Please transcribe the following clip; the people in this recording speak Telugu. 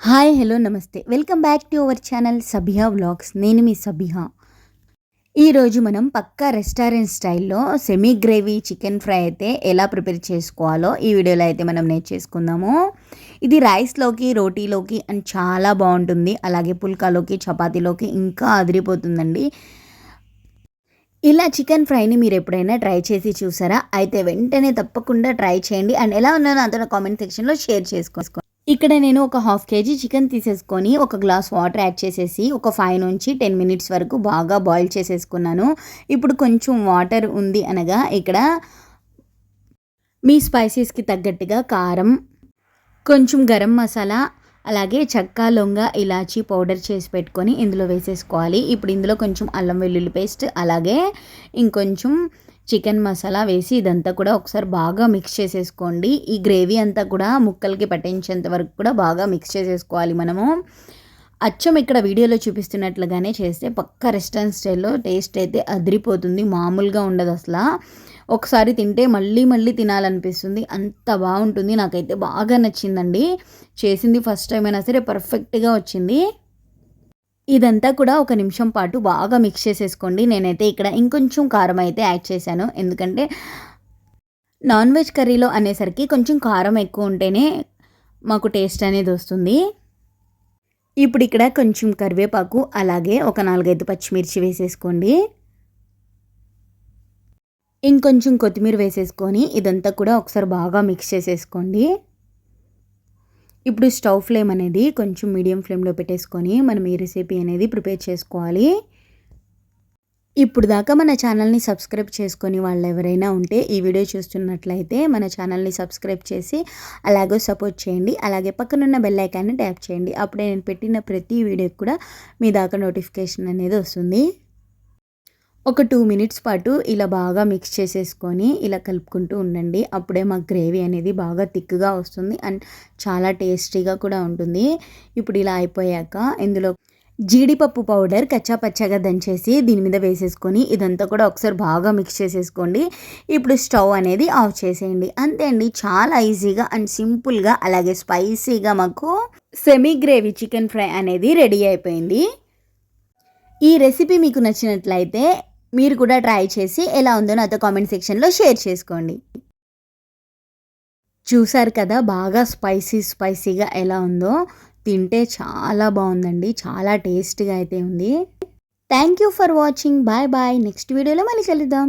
హాయ్ హలో నమస్తే. Welcome back to our channel Sabiha vlogs. నేను మీ సబిహా. ఈరోజు మనం పక్కా రెస్టారెంట్ స్టైల్లో సెమీ గ్రేవీ చికెన్ ఫ్రై అయితే ఎలా ప్రిపేర్ చేసుకోవాలో ఈ వీడియోలో అయితే మనం నేర్చేసుకుందాము ఇది రైస్లోకి రోటీలోకి అండ్ చాలా బాగుంటుంది. అలాగే పుల్కాలోకి చపాతీలోకి ఇంకా అదిరిపోతుందండి. ఇలా చికెన్ ఫ్రైని మీరు ఎప్పుడైనా ట్రై చేసి చూసారా? అయితే వెంటనే తప్పకుండా ట్రై చేయండి. అండ్ ఎలా ఉన్నానో అతను కామెంట్ సెక్షన్లో షేర్ చేసుకో ఇక్కడ నేను ఒక హాఫ్ కేజీ చికెన్ తీసేసుకొని ఒక గ్లాస్ వాటర్ యాడ్ చేసేసి ఒక ఫైవ్ నుంచి టెన్ మినిట్స్ వరకు బాగా బాయిల్ చేసేసుకున్నాను. ఇప్పుడు కొంచెం వాటర్ ఉంది అనగా ఇక్కడ మీ స్పైసెస్కి తగ్గట్టుగా కారం కొంచెం గరం మసాలా అలాగే చక్కా లొంగ ఇలాచీ పౌడర్ చేసి పెట్టుకొని ఇందులో వేసేసుకోవాలి. ఇప్పుడు ఇందులో కొంచెం అల్లం వెల్లుల్లి పేస్ట్ అలాగే ఇంకొంచెం చికెన్ మసాలా వేసి ఇదంతా కూడా ఒకసారి బాగా మిక్స్ చేసేసుకోండి. ఈ గ్రేవీ అంతా కూడా ముక్కలకి పట్టించేంత వరకు కూడా బాగా మిక్స్ చేసేసుకోవాలి మనము. అచ్చం ఇక్కడ వీడియోలో చూపిస్తున్నట్లుగానే చేస్తే పక్క రెస్టారెంట్ స్టైల్లో టేస్ట్ అయితే అదిరిపోతుంది. మామూలుగా ఉండదు అసలు. ఒకసారి తింటే మళ్ళీ మళ్ళీ తినాలనిపిస్తుంది. అంత బాగుంటుంది. నాకైతే బాగా నచ్చిందండి. చేసింది ఫస్ట్ టైం అయినా సరే పర్ఫెక్ట్గా వచ్చింది. ఇదంతా కూడా ఒక నిమిషం పాటు బాగా మిక్స్ చేసేసుకోండి. నేనైతే ఇక్కడ ఇంకొంచెం కారం అయితే యాడ్ చేశాను. ఎందుకంటే నాన్ వెజ్ కర్రీలో అనేసరికి కొంచెం కారం ఎక్కువ ఉంటేనే మాకు టేస్ట్ అనేది వస్తుంది. ఇప్పుడు ఇక్కడ కొంచెం కరివేపాకు అలాగే ఒక నాలుగైదు పచ్చిమిర్చి వేసేసుకోండి. ఇంకొంచెం కొత్తిమీర వేసేసుకొని ఇదంతా కూడా ఒకసారి బాగా మిక్స్ చేసేసుకోండి. ఇప్పుడు స్టవ్ ఫ్లేమ్ అనేది కొంచెం మీడియం ఫ్లేమ్లో పెట్టేసుకొని మనం ఈ రెసిపీ అనేది ప్రిపేర్ చేసుకోవాలి. ఇప్పుడు దాకా మన ఛానల్ని సబ్స్క్రైబ్ చేసుకొని వాళ్ళు ఎవరైనా ఉంటే ఈ వీడియో చూస్తున్నట్లయితే మన ఛానల్ని సబ్స్క్రైబ్ చేసి అలాగే సపోర్ట్ చేయండి. అలాగే పక్కనున్న బెల్ ఐకాన్ని ట్యాప్ చేయండి. అప్పుడే నేను పెట్టిన ప్రతి వీడియోకి కూడా మీ దాకా నోటిఫికేషన్ అనేది వస్తుంది. ఒక టూ మినిట్స్ పాటు ఇలా బాగా మిక్స్ చేసేసుకొని ఇలా కలుపుకుంటూ ఉండండి. అప్పుడే మాకు గ్రేవీ అనేది బాగా థిక్గా వస్తుంది అండ్ చాలా టేస్టీగా కూడా ఉంటుంది. ఇప్పుడు ఇలా అయిపోయాక ఇందులో జీడిపప్పు పౌడర్ కచ్చాపచ్చాగా దంచేసి దీని మీద వేసేసుకొని ఇదంతా కూడా ఒకసారి బాగా మిక్స్ చేసేసుకోండి. ఇప్పుడు స్టవ్ అనేది ఆఫ్ చేసేయండి. అంతే అండి. చాలా ఈజీగా అండ్ సింపుల్గా అలాగే స్పైసీగా మాకు సెమీ గ్రేవీ చికెన్ ఫ్రై అనేది రెడీ అయిపోయింది. ఈ రెసిపీ మీకు నచ్చినట్లయితే మీరు కూడా ట్రై చేసి ఎలా ఉందో నాతో కామెంట్ సెక్షన్లో షేర్ చేసుకోండి. చూసారు కదా బాగా స్పైసీ స్పైసీగా ఎలా ఉందో? తింటే చాలా బాగుందండి చాలా టేస్ట్గా అయితే ఉంది. Thank you for watching bye bye next వీడియోలో మళ్ళీ కలుద్దాం.